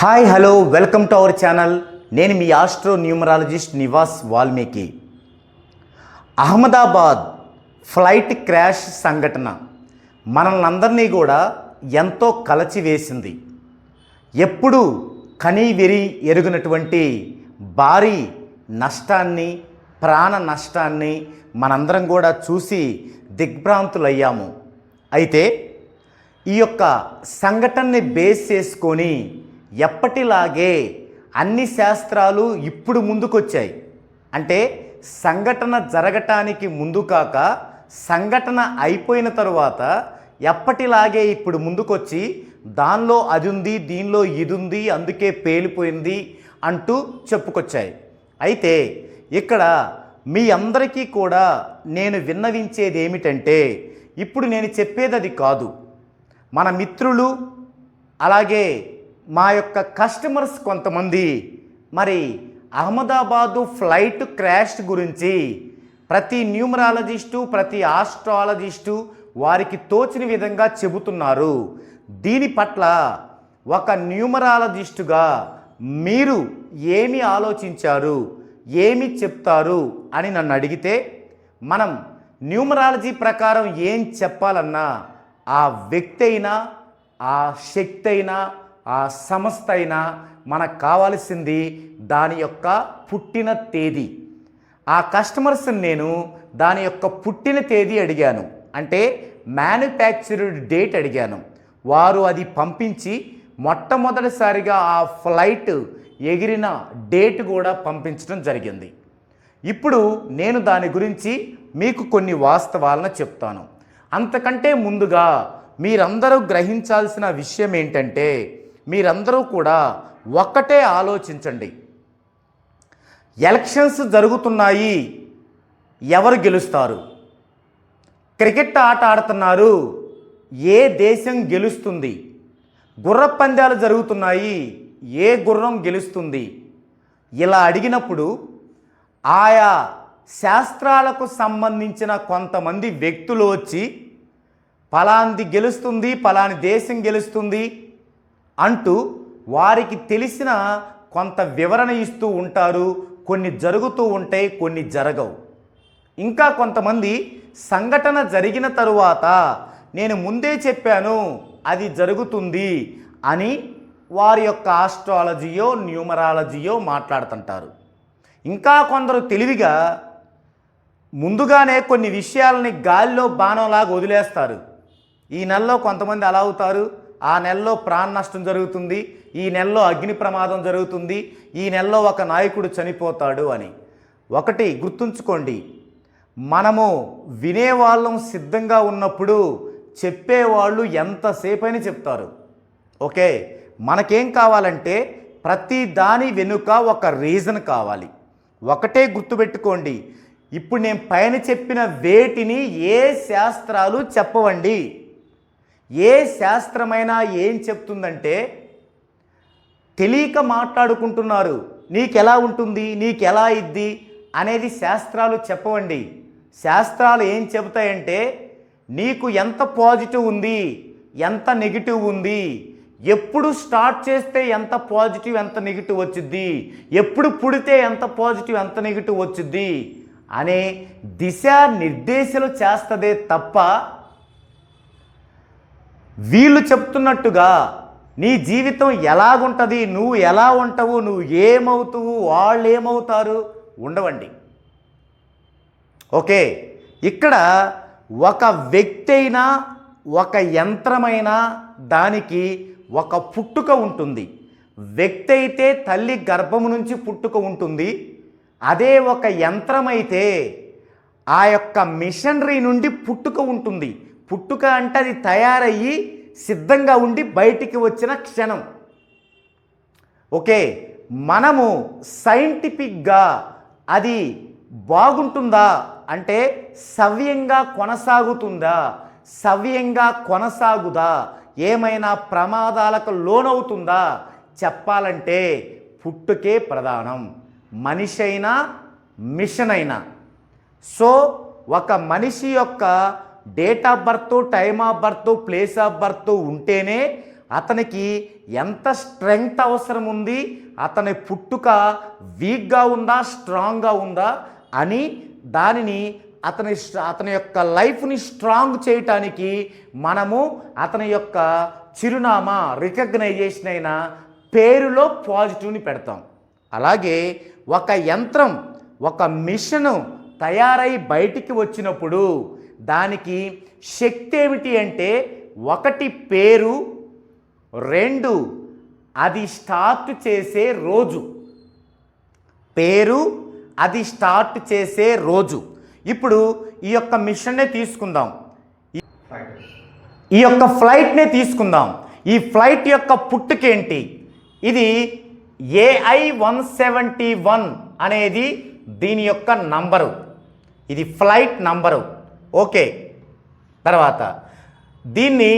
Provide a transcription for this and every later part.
Hi hello welcome to our channel. నేను మీ astro numerologist Nivas Valmiki. Ahmedabad flight crash సంఘటన మనల్నందరినీ కూడా ఎంతో కలచివేసింది ఎప్పుడు కనీ వెరి ఎరుగునటువంటి భారీ నష్టాన్ని ప్రాణ నష్టాన్ని మనందరం కూడా చూసి దిగ్భ్రాంతులయ్యాము. అయితే ఈ యొక్క సంఘటనని బేస్ చేసుకొని ఎప్పటిలాగే అన్ని శాస్త్రాలు ఇప్పుడు ముందుకొచ్చాయి. అంటే సంఘటన జరగటానికి ముందు కాక సంఘటన అయిపోయిన తరువాత ఎప్పటిలాగే ఇప్పుడు ముందుకొచ్చి దానిలో అది ఉంది దీనిలో ఇది ఉంది అందుకే పేలిపోయింది అంటూ చెప్పుకొచ్చాయి. అయితే ఇక్కడ మీ అందరికీ కూడా నేను విన్నవించేది ఏమిటంటే ఇప్పుడు నేను చెప్పేది అది కాదు. మన మిత్రులు అలాగే మా యొక్క కస్టమర్స్ కొంతమంది. మరి అహ్మదాబాదు ఫ్లైట్ క్రాష్ గురించి ప్రతి న్యూమరాలజిస్టు ప్రతి ఆస్ట్రాలజిస్టు వారికి తోచిన విధంగా చెబుతున్నారు. దీని పట్ల ఒక న్యూమరాలజిస్టుగా మీరు ఏమి ఆలోచించారు? ఏమి చెప్తారు? అని నన్ను అడిగితే మనం న్యూమరాలజీ ప్రకారం ఏం చెప్పాలన్నా ఆ వ్యక్తి అయినా ఆ శక్తి అయినా ఆ సంస్థ అయినా మనకు కావాల్సింది దాని యొక్క పుట్టిన తేదీ. ఆ కస్టమర్స్ నేను దాని యొక్క పుట్టిన తేదీ అడిగాను. అంటే మ్యానుఫ్యాక్చర్డ్ డేట్ అడిగాను. వారు అది పంపించి మొట్టమొదటిసారిగా ఆ ఫ్లైట్ ఎగిరిన డేట్ కూడా పంపించడం జరిగింది. ఇప్పుడు నేను దాని గురించి మీకు కొన్ని వాస్తవాలను చెప్తాను. అంతకంటే ముందుగా మీరందరూ గ్రహించాల్సిన విషయం ఏంటంటే మీరందరూ కూడా ఒక్కటే ఆలోచించండి. ఎలక్షన్స్ జరుగుతున్నాయి ఎవరు గెలుస్తారు? క్రికెట్ ఆట ఆడుతున్నారు ఏ దేశం గెలుస్తుంది? గుర్ర పందాలు జరుగుతున్నాయి ఏ గుర్రం గెలుస్తుంది? ఇలా అడిగినప్పుడు ఆయా శాస్త్రాలకు సంబంధించిన కొంతమంది వ్యక్తులు వచ్చి పలాంది గెలుస్తుంది పలాని దేశం గెలుస్తుంది అంటూ వారికి తెలిసిన కొంత వివరణ ఇస్తూ ఉంటారు. కొన్ని జరుగుతూ ఉంటాయి కొన్ని జరగవు. ఇంకా కొంతమంది సంఘటన జరిగిన తరువాత నేను ముందే చెప్పాను అది జరుగుతుంది అని వారి యొక్క ఆస్ట్రాలజీయో న్యూమరాలజీయో మాట్లాడుతుంటారు. ఇంకా కొందరు తెలివిగా ముందుగానే కొన్ని విషయాలని గాలిలో బాణంలాగా వదిలేస్తారు. ఈ నెలలో కొంతమంది అలా అవుతారు. ఆ నెలలో ప్రాణ నష్టం జరుగుతుంది ఈ నెలలో అగ్ని ప్రమాదం జరుగుతుంది ఈ నెలలో ఒక నాయకుడు చనిపోతాడు అని. ఒకటి గుర్తుంచుకోండి మనము వినేవాళ్ళం సిద్ధంగా ఉన్నప్పుడు చెప్పేవాళ్ళు ఎంతసేపని చెప్తారు. ఓకే మనకేం కావాలంటే ప్రతి దాని వెనుక ఒక రీజన్ కావాలి. ఒకటే గుర్తుపెట్టుకోండి ఇప్పుడు నేను పైన చెప్పిన వేటిని ఏ శాస్త్రాలు చెప్పవండి. ఏ శాస్త్రమైనా ఏం చెప్తుందంటే తెలియక మాట్లాడుకుంటున్నారు. నీకెలా ఉంటుంది? నీకెలా ఇద్ది? అనేది శాస్త్రాలు చెప్పవండి. శాస్త్రాలు ఏం చెబుతాయంటే నీకు ఎంత పాజిటివ్ ఉంది? ఎంత నెగిటివ్ ఉంది? ఎప్పుడు స్టార్ట్ చేస్తే ఎంత పాజిటివ్ ఎంత నెగిటివ్ వచ్చిద్ది? ఎప్పుడు పుడితే ఎంత పాజిటివ్ ఎంత నెగిటివ్ వచ్చిద్ది? అనే దిశ నిర్దేశాలు చేస్తుందే తప్ప వీళ్ళు చెప్తున్నట్టుగా నీ జీవితం ఎలాగుంటుంది నువ్వు ఎలా ఉంటావు నువ్వు ఏమవుతావు వాళ్ళు ఏమవుతారు ఉండవండి. ఓకే ఇక్కడ ఒక వ్యక్తి అయినా ఒక యంత్రమైనా దానికి ఒక పుట్టుక ఉంటుంది. వ్యక్తి అయితే తల్లి గర్భము నుంచి పుట్టుక ఉంటుంది. అదే ఒక యంత్రమైతే ఆ యొక్క మిషనరీ నుండి పుట్టుక ఉంటుంది. పుట్టుక అంటే అది తయారయ్యి సిద్ధంగా ఉండి బయటికి వచ్చిన క్షణం. ఓకే మనము సైంటిఫిక్గా అది బాగుంటుందా అంటే సవ్యంగా కొనసాగుతుందా? సవ్యంగా కొనసాగుదా? ఏమైనా ప్రమాదాలకు లోనవుతుందా? చెప్పాలంటే పుట్టుకే ప్రధానం. మనిషి అయినా మిషన్ అయినా సో ఒక మనిషి యొక్క date of birth time of birth place of birth ఉంటేనే అతనికి ఎంత స్ట్రెంగ్త్ అవసరం ఉంది అతని పుట్టుక వీక్గా ఉందా స్ట్రాంగ్గా ఉందా అని దానిని అతని అతని యొక్క లైఫ్ని స్ట్రాంగ్ చేయటానికి మనము అతని యొక్క చిరునామా రికగ్నైజేషన్ అయిన పేరులో పాజిటివ్ని పెడతాం. అలాగే ఒక యంత్రం ఒక మిషను తయారై బయటికి వచ్చినప్పుడు దానికి శక్తి ఏమిటి అంటే ఒకటి పేరు రెండు అది స్టార్ట్ చేసే రోజు. పేరు అది స్టార్ట్ చేసే రోజు. ఇప్పుడు ఈ యొక్క మిషన్నే తీసుకుందాం. ఈ యొక్క ఫ్లైట్నే తీసుకుందాం. ఈ ఫ్లైట్ యొక్క పుట్టుకేంటి? ఇది ఏఐ వన్ సెవెంటీ వన్ అనేది దీని యొక్క నంబరు. ఇది ఫ్లైట్ నంబరు. ఓకే. తర్వాత దీన్ని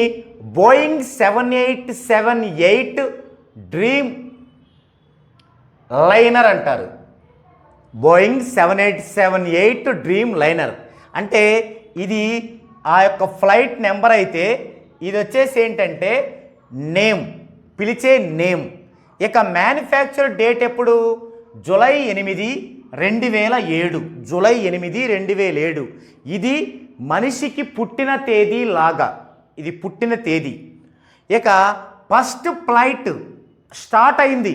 Boeing seven eight seven eight Dreamliner అంటారు. Boeing seven eight seven eight Dreamliner. అంటే ఇది ఆ యొక్క ఫ్లైట్ నెంబర్ అయితే ఇది వచ్చేసి ఏంటంటే నేమ్ పిలిచే నేమ్. ఇక మ్యానుఫ్యాక్చర్ డేట్ ఎప్పుడు? జూలై ఎనిమిది రెండు వేల ఏడు జూలై ఎనిమిది రెండు వేల ఏడు. ఇది మనిషికి పుట్టిన తేదీ లాగా. ఇది పుట్టిన తేదీ. ఇక ఫస్ట్ ఫ్లైట్ స్టార్ట్ అయింది.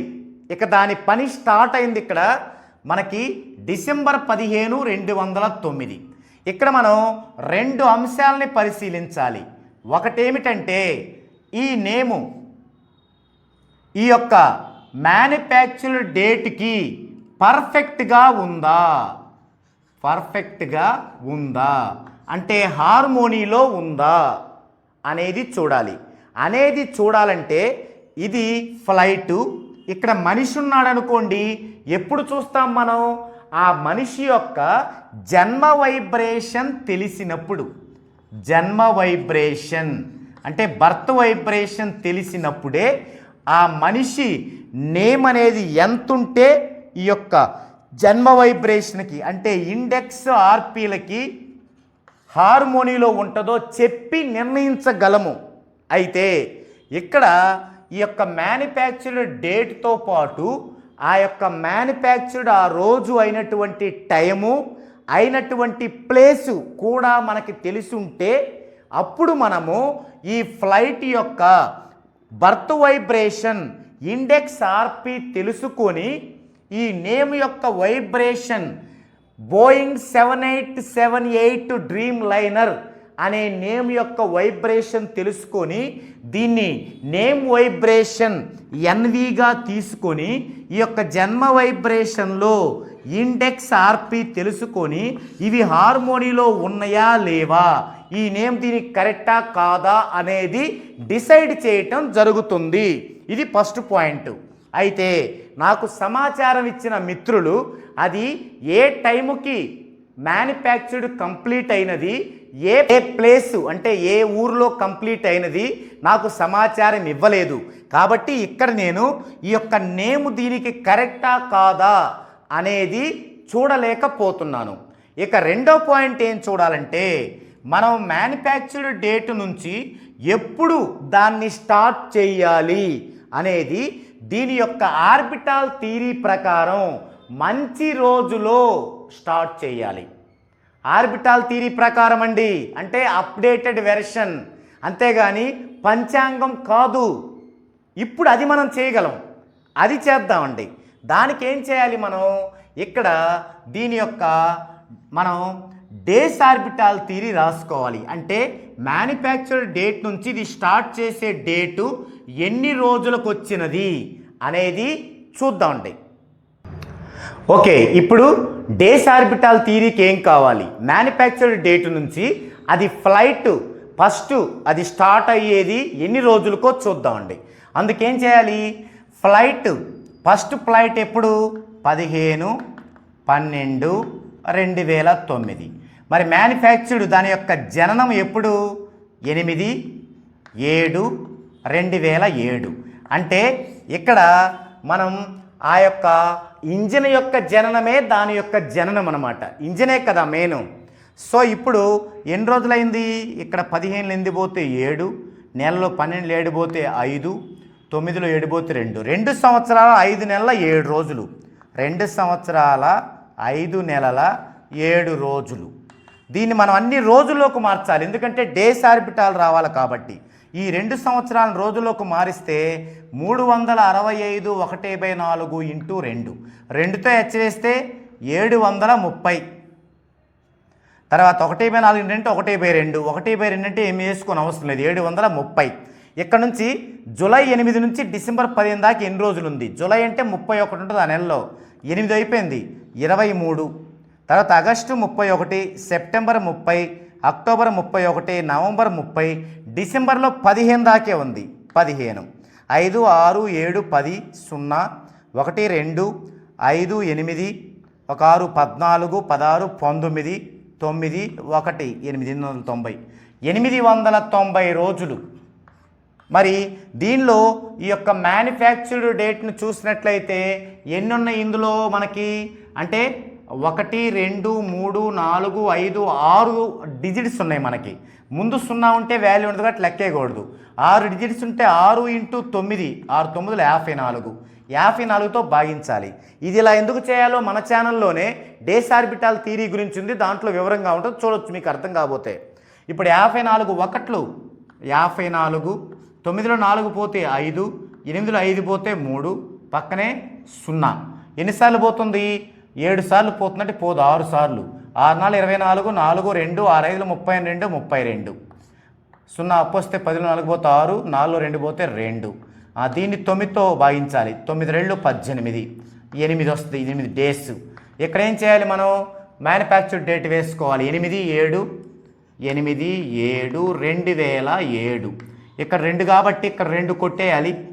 ఇక దాని పని స్టార్ట్ అయింది ఇక్కడ మనకి డిసెంబర్ పదిహేను రెండు వందల తొమ్మిది. ఇక్కడ మనం రెండు అంశాలని పరిశీలించాలి. ఒకటేమిటంటే ఈ నేము ఈ యొక్క మ్యానుఫ్యాక్చర్ డేట్కి పర్ఫెక్ట్గా ఉందా? పర్ఫెక్ట్గా ఉందా? అంటే హార్మోనీలో ఉందా? అనేది చూడాలి. అనేది చూడాలంటే ఇది ఫ్లైటు. ఇక్కడ మనిషి ఉన్నాడు అనుకోండి ఎప్పుడు చూస్తాం మనం? ఆ మనిషి యొక్క జన్మ వైబ్రేషన్ తెలిసినప్పుడు. జన్మ వైబ్రేషన్. అంటే బర్త్ వైబ్రేషన్ తెలిసినప్పుడే ఆ మనిషి నేమ్ అనేది ఎంతుంటే ఈ యొక్క జన్మ వైబ్రేషన్కి అంటే ఇండెక్స్ ఆర్పీలకి హార్మోనీలో ఉంటుందో చెప్పి నిర్ణయించగలము. అయితే ఇక్కడ ఈ యొక్క మ్యానుఫ్యాక్చర్డ్ డేట్తో పాటు ఆ యొక్క మ్యానుఫ్యాక్చర్డ్ ఆ రోజు అయినటువంటి టైము అయినటువంటి ప్లేసు కూడా మనకి తెలిసుంటే అప్పుడు మనము ఈ ఫ్లైట్ యొక్క బర్త్ వైబ్రేషన్ ఇండెక్స్ ఆర్పి తెలుసుకొని ఈ నేమ్ యొక్క vibration Boeing seven eight seven eight Dreamliner అనే నేమ్ యొక్క వైబ్రేషన్ తెలుసుకొని దీన్ని నేమ్ వైబ్రేషన్ ఎన్విగా తీసుకొని ఈ యొక్క జన్మ వైబ్రేషన్లో ఇండెక్స్ ఆర్పి తెలుసుకొని ఇవి హార్మోనీలో ఉన్నాయా లేవా? ఈ నేమ్ దీనికి కరెక్టా కాదా అనేది డిసైడ్ చేయటం జరుగుతుంది. ఇది ఫస్ట్ పాయింట్. అయితే నాకు సమాచారం ఇచ్చిన మిత్రులు అది ఏ టైముకి మ్యానుఫ్యాక్చర్డ్ కంప్లీట్ అయినది ఏ ఏ ప్లేసు అంటే ఏ ఊరిలో కంప్లీట్ అయినది నాకు సమాచారం ఇవ్వలేదు. కాబట్టి ఇక్కడ నేను ఈ యొక్క నేమ్ దీనికి కరెక్టా కాదా అనేది చూడలేకపోతున్నాను. ఇక రెండో పాయింట్ ఏం చూడాలంటే మనం మ్యానుఫ్యాక్చర్డ్ డేట్ నుంచి ఎప్పుడు దాన్ని స్టార్ట్ చేయాలి అనేది దీని యొక్క ఆర్బిటాల్ థీరీ ప్రకారం మంచి రోజులో స్టార్ట్ చేయాలి. ఆర్బిటాల్ థీరీ ప్రకారం అండి. అంటే అప్డేటెడ్ వెర్షన్. అంతేగాని పంచాంగం కాదు. ఇప్పుడు అది మనం చేయగలం. అది చేద్దామండి. దానికి ఏం చేయాలి మనం? ఇక్కడ దీని యొక్క మనం డేస్ ఆర్బిటాల్ థీరీ రాసుకోవాలి. అంటే మ్యానుఫ్యాక్చర్ డేట్ నుంచి ఇది స్టార్ట్ చేసే డేటు ఎన్ని రోజులకు వచ్చినది అనేది చూద్దామండి ఓకే ఇప్పుడు డేస్ ఆర్బిటాల్ థీరీకి ఏం కావాలి? మ్యానుఫ్యాక్చర్డ్ డేట్ నుంచి అది ఫ్లైట్ ఫస్ట్ అది స్టార్ట్ అయ్యేది ఎన్ని రోజులకో చూద్దామండి అందుకేం చేయాలి? ఫ్లైట్ ఫస్ట్ ఫ్లైట్ ఎప్పుడు? పదిహేను పన్నెండు రెండు వేల తొమ్మిది. మరి మ్యానుఫ్యాక్చర్డ్ దాని యొక్క జననం ఎప్పుడు? ఎనిమిది ఏడు రెండు వేల ఏడు. అంటే ఇక్కడ మనం ఆ యొక్క ఇంజిన్ యొక్క జననమే దాని యొక్క జననం అనమాట ఇంజినే కదా మెయిన్ సో ఇప్పుడు ఎన్ని రోజులైంది? ఇక్కడ పదిహేను ఎనిమిది పోతే ఏడు నెలలో పన్నెండు ఏడు పోతే ఐదు తొమ్మిదిలో ఏడు పోతే రెండు. రెండు సంవత్సరాల ఐదు నెలల ఏడు రోజులు. రెండు సంవత్సరాల ఐదు నెలల ఏడు రోజులు. దీన్ని మనం అన్ని రోజుల్లోకి మార్చాలి. ఎందుకంటే డేస్ ఆర్బిటాలు రావాలి కాబట్టి. ఈ రెండు సంవత్సరాల రోజుల్లోకి మారిస్తే మూడు వందల అరవై ఐదు ఒకటి బై నాలుగు ఇంటూ రెండు. రెండుతో హెచ్చరిస్తే ఏడు వందల ముప్పై. తర్వాత ఒకటి బై నాలుగు ఏంటంటే ఒకటి బై రెండు. ఒకటి బై రెండు అంటే ఏమి వేసుకొని అవసరం లేదు. ఏడు వందల ముప్పై. ఇక్కడ నుంచి జూలై ఎనిమిది నుంచి డిసెంబర్ పదిహేను దాకా ఎన్ని రోజులు ఉంది? జూలై అంటే ముప్పై ఒకటి ఉంటుంది ఆ నెలలో. ఎనిమిది అయిపోయింది. ఇరవై మూడు. తర్వాత ఆగస్టు ముప్పై ఒకటి సెప్టెంబర్ ముప్పై అక్టోబర్ ముప్పై ఒకటి నవంబర్ ముప్పై డిసెంబర్లో పదిహేను దాకే ఉంది. పదిహేను. ఐదు ఆరు ఏడు పది సున్నా ఒకటి రెండు ఐదు ఎనిమిది ఒక ఆరు పద్నాలుగు పదహారు పంతొమ్మిది తొమ్మిది ఒకటి ఎనిమిది వందల తొంభై. ఎనిమిది వందల తొంభై రోజులు. మరి దీనిలో ఈ యొక్క మ్యానుఫ్యాక్చర్డ్ డేట్ను చూసినట్లయితే ఎన్ని ఉన్నాయి ఇందులో మనకి? అంటే ఒకటి రెండు మూడు నాలుగు ఐదు ఆరు డిజిట్స్ ఉన్నాయి మనకి. ముందు సున్నా ఉంటే వాల్యూ ఉండదు కాబట్టి లెక్కేయకూడదు ఆరు డిజిట్స్ ఉంటే ఆరు ఇంటూ తొమ్మిది ఆరు తొమ్మిదిలో యాభై నాలుగు. యాభై నాలుగుతో భాగించాలి. ఇది ఇలా ఎందుకు చేయాలో మన ఛానల్లోనే డేస్ ఆర్బిటాల్ థీరీ గురించి ఉంది. దాంట్లో వివరంగా ఉంటుంది. చూడొచ్చు మీకు అర్థం కాబోతే. ఇప్పుడు యాభై నాలుగు ఒకట్లు. యాభై నాలుగు తొమ్మిదిలో నాలుగు పోతే ఐదు ఎనిమిదిలో ఐదు పోతే మూడు పక్కనే సున్నా. ఎన్నిసార్లు పోతుంది? ఏడు సార్లు పోతుందంటే పోదు ఆరు సార్లు. ఆరు నాలుగు ఇరవై నాలుగు నాలుగు రెండు ఆరు ఐదులు ముప్పై రెండు ముప్పై రెండు. సున్నా అప్పొస్తే పదిలో నాలుగు పోతే ఆరు నాలుగు రెండు పోతే రెండు. ఆ, దీన్ని తొమ్మిదితో భాగించాలి. తొమ్మిది రెండు పద్దెనిమిది. ఎనిమిది వస్తుంది ఎనిమిది డేస్. ఇక్కడ ఏం చేయాలి మనం? మ్యానుఫ్యాక్చర్ డేట్ వేసుకోవాలి. ఎనిమిది ఏడు. ఎనిమిది ఏడు రెండు వేల ఏడు. ఇక్కడ రెండు కాబట్టి ఇక్కడ రెండు కొట్టేయాలి.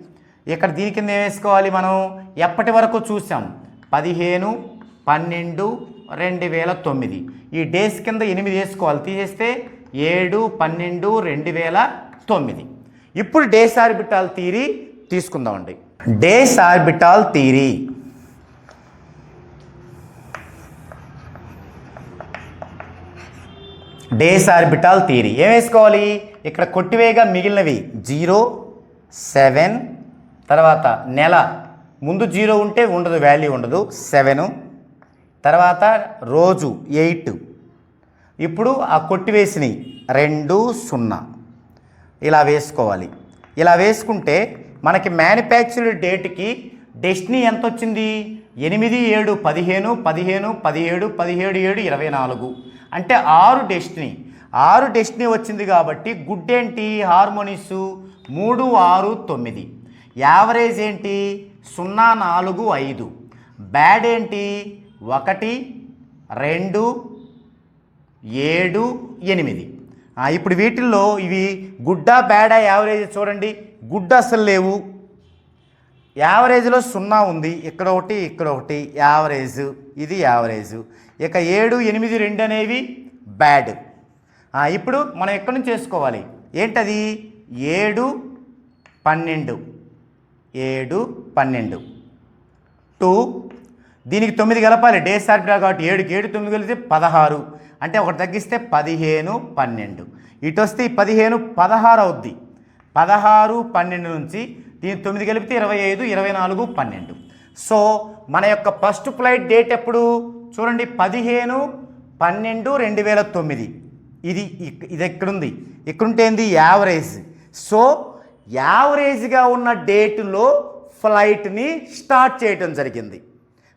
ఇక్కడ దీని కింద ఏం వేసుకోవాలి మనం? ఎప్పటి వరకు చూసాం? పదిహేను పన్నెండు రెండు వేల తొమ్మిది. ఈ డేస్ కింద ఎనిమిది వేసుకోవాలి. తీసేస్తే ఏడు పన్నెండు రెండు వేల తొమ్మిది. ఇప్పుడు డేస్ ఆర్బిటాల్ థీరీ తీసుకుందామండి days orbital theory days orbital theory ఏం వేసుకోవాలి? ఇక్కడ కొట్టివేగా మిగిలినవి జీరో సెవెన్ తర్వాత నెల. ముందు జీరో ఉంటే ఉండదు వాల్యూ ఉండదు. సెవెను తర్వాత రోజు ఎయిట్. ఇప్పుడు ఆ కొట్టివేసినవి రెండు సున్నా. ఇలా వేసుకోవాలి. ఇలా వేసుకుంటే మనకి మ్యానుఫ్యాక్చర్డ్ డేట్కి డెస్టినీ ఎంత వచ్చింది ఎనిమిది ఏడు పదిహేను పదిహేను పదిహేడు పదిహేడు ఏడు ఇరవై నాలుగు. అంటే ఆరు డెస్టినీ ఆరు డెస్టినీ వచ్చింది కాబట్టి గుడ్ ఏంటి? హార్మోనిస్ మూడు ఆరు తొమ్మిది. యావరేజ్ ఏంటి? సున్నా నాలుగు ఐదు. బ్యాడ్ ఏంటి? ఒకటి రెండు ఏడు ఎనిమిది. ఇప్పుడు వీటిల్లో ఇవి గుడ్డా బ్యాడా యావరేజ్ చూడండి. గుడ్ అసలు లేవు. యావరేజ్లో సున్నా ఉంది. ఇక్కడ ఒకటి ఇక్కడ ఒకటి. యావరేజ్ ఇది యావరేజ్. ఇక ఏడు ఎనిమిది రెండు అనేవి బ్యాడ్. ఇప్పుడు మనం ఎక్కడి నుంచి చేసుకోవాలి ఏంటది? ఏడు పన్నెండు. ఏడు పన్నెండు. టూ దీనికి తొమ్మిది కలపాలి డే సార్బిటా కాబట్టి ఏడుకి ఏడు తొమ్మిది కలిపితే పదహారు. అంటే ఒకటి తగ్గిస్తే పదిహేను పన్నెండు. ఇటు వస్తే పదిహేను పదహారు అవుద్ది. పదహారు పన్నెండు నుంచి దీని తొమ్మిది కలిపితే ఇరవై ఐదు ఇరవై నాలుగు పన్నెండు. సో మన యొక్క ఫస్ట్ ఫ్లైట్ డేట్ ఎప్పుడు? చూడండి పదిహేను పన్నెండు రెండు వేల తొమ్మిది. ఇది ఇది ఎక్కడుంది? ఇక్కడుంటే ఏంది? యావరేజ్. సో యావరేజ్గా ఉన్న డేట్లో ఫ్లైట్ని స్టార్ట్ చేయటం జరిగింది.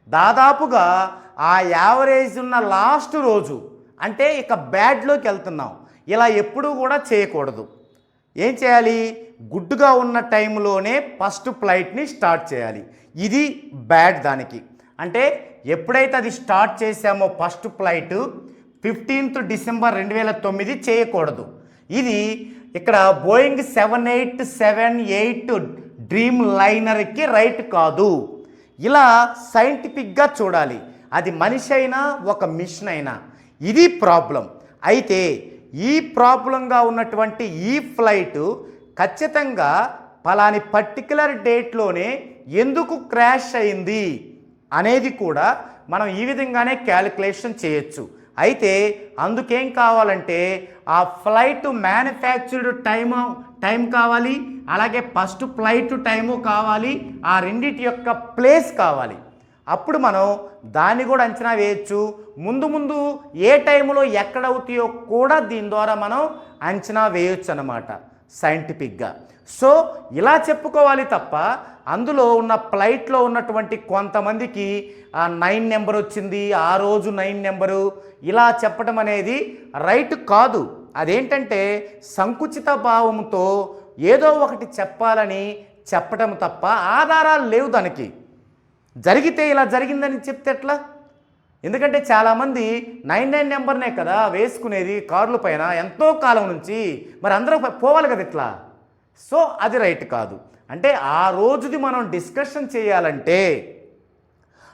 దాదాపుగా ఆ యావరేజ్ ఉన్న లాస్ట్ రోజు అంటే ఇక బ్యాడ్లోకి వెళ్తున్నాం. ఇలా ఎప్పుడూ కూడా చేయకూడదు. ఏం చేయాలి? గుడ్డుగా ఉన్న టైంలోనే ఫస్ట్ ఫ్లైట్ని స్టార్ట్ చేయాలి. ఇది బ్యాడ్ దానికి. అంటే ఎప్పుడైతే అది స్టార్ట్ చేశామో ఫస్ట్ ఫ్లైట్ ఫిఫ్టీన్త్ డిసెంబర్ రెండు వేల తొమ్మిది చేయకూడదు. ఇది ఇక్కడ Boeing seven eight seven eight dream లైనర్కి రైట్ కాదు. ఇలా సైంటిఫిక్గా చూడాలి. అది మనిషి అయినా ఒక మిషన్ అయినా. ఇది ప్రాబ్లం. అయితే ఈ ప్రాబ్లంగా ఉన్నటువంటి ఈ ఫ్లైట్ ఖచ్చితంగా పలాని పర్టికులర్ డేట్లోనే ఎందుకు క్రాష్ అయింది అనేది కూడా మనం ఈ విధంగానే క్యాలిక్యులేషన్ చేయొచ్చు. అయితే అందుకేం కావాలంటే ఆ ఫ్లైట్ మ్యానుఫ్యాక్చర్డ్ టైమ్ టైం కావాలి అలాగే ఫస్ట్ ఫ్లైట్ టైము కావాలి ఆ రెండిటి యొక్క ప్లేస్ కావాలి. అప్పుడు మనం దాన్ని కూడా అంచనా వేయచ్చు. ముందు ముందు ఏ టైంలో ఎక్కడ అవుతాయో కూడా దీని ద్వారా మనం అంచనా వేయొచ్చు అన్నమాట సైంటిఫిక్గా. సో ఇలా చెప్పుకోవాలి తప్ప అందులో ఉన్న ఫ్లైట్లో ఉన్నటువంటి కొంతమందికి ఆ నైన్ నెంబర్ వచ్చింది ఆ రోజు నైన్ నెంబరు ఇలా చెప్పడం అనేది రైట్ కాదు. అదేంటంటే సంకుచిత భావంతో ఏదో ఒకటి చెప్పాలని చెప్పటం తప్ప ఆధారాలు లేవు దానికి. జరిగితే ఇలా జరిగిందని చెప్తే ఎట్లా? ఎందుకంటే చాలామంది నైన్ నైన్ నెంబర్నే కదా వేసుకునేది కార్ల పైన ఎంతో కాలం నుంచి. మరి అందరూ పోవాలి కదా ఇట్లా? సో అది రైట్ కాదు. అంటే ఆ రోజుది మనం డిస్కషన్ చేయాలంటే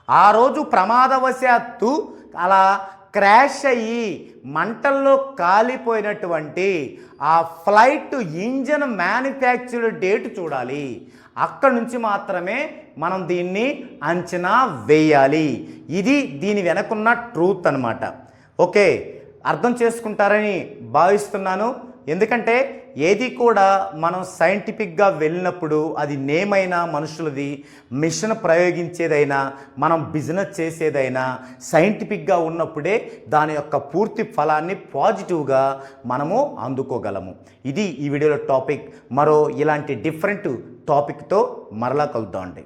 ఆ రోజు ప్రమాదవశాత్తు అలా క్రాష్ అయ్యి మంటల్లో కాలిపోయినటువంటి ఆ ఫ్లైట్ ఇంజన్ మ్యానుఫ్యాక్చర్డ్ డేట్ చూడాలి. అక్కడి నుంచి మాత్రమే మనం దీన్ని అంచనా వేయాలి. ఇది దీని వెనకున్న ట్రూత్ అన్నమాట. ఓకే అర్థం చేసుకుంటారని భావిస్తున్నాను. ఎందుకంటే ఏది కూడా మనం సైంటిఫిక్గా వెళ్ళినప్పుడు అది నేమైనా మనుషులది మిషన్ ప్రయోగించేదైనా మనం బిజినెస్ చేసేదైనా సైంటిఫిక్గా ఉన్నప్పుడే దాని యొక్క పూర్తి ఫలాన్ని పాజిటివ్గా మనము అందుకోగలము. ఇది ఈ వీడియోలో టాపిక్ మరో ఇలాంటి డిఫరెంట్ టాపిక్తో మరలా కలుద్దామండి